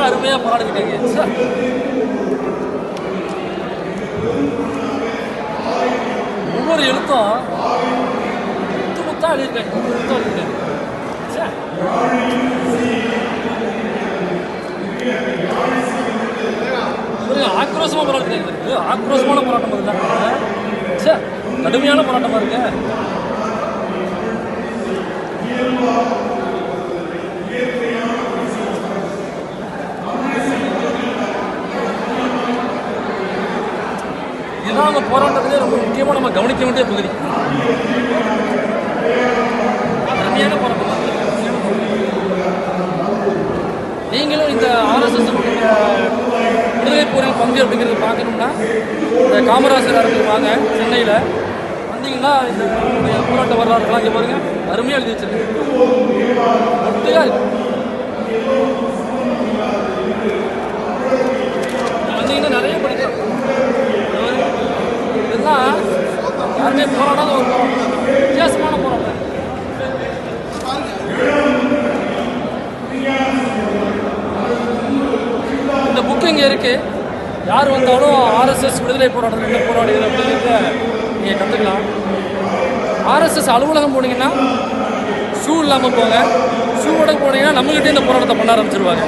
அருமையாக இருக்காங்க சார் ஒவ்வொரு எழுத்தும் முத்து முத்தாக எழுதியிருக்காங்க. முத்து முத்தா எழுதியிருக்காங்க. ச்சே. ஆக்ரோஷமா போராட்டம் இருக்குது ஆக்ரோஷமான போராட்டம் இருக்குல்ல ச்சே கடுமையான போராட்டமா இருக்கேன் இதுதான் அந்த போராட்டத்திலே ரொம்ப முக்கியமாக நம்ம கவனிக்க வேண்டிய பகுதி. கடுமையான போராட்டம். நீங்களும் இந்த ஆர்எஸ்எஸ் விடுதலை போரில் பங்கு அப்படிங்கிறது பார்க்கணும்னா இந்த காமராஜர் அரங்குக்கு வாங்க சென்னையில் வந்தீங்கன்னா இந்த போராட்ட வரலாறுலாம் இங்கே பாருங்கள் அருமையாக எழுதி வச்சிருக்கு யாருமே போராடாத ஒரு போராட்டம் வித்தியாசமான போராட்டம் இந்த புக்கு இங்கே இருக்கு. யார் வந்தாலும் ஆர்எஸ்எஸ் விடுதலை போராட்டத்தில் என்ன போராடுகிறது அப்படிங்கிறத நீங்கள் கற்றுக்கலாம் ஆர்எஸ்எஸ் அலுவலகம் போனீங்கன்னா ஷூ இல்லாமல் போங்க. ஷூவோட போனீங்கன்னா நம்மகிட்டே இந்த போராட்டத்தை பண்ண ஆரம்பிச்சிருவாங்க.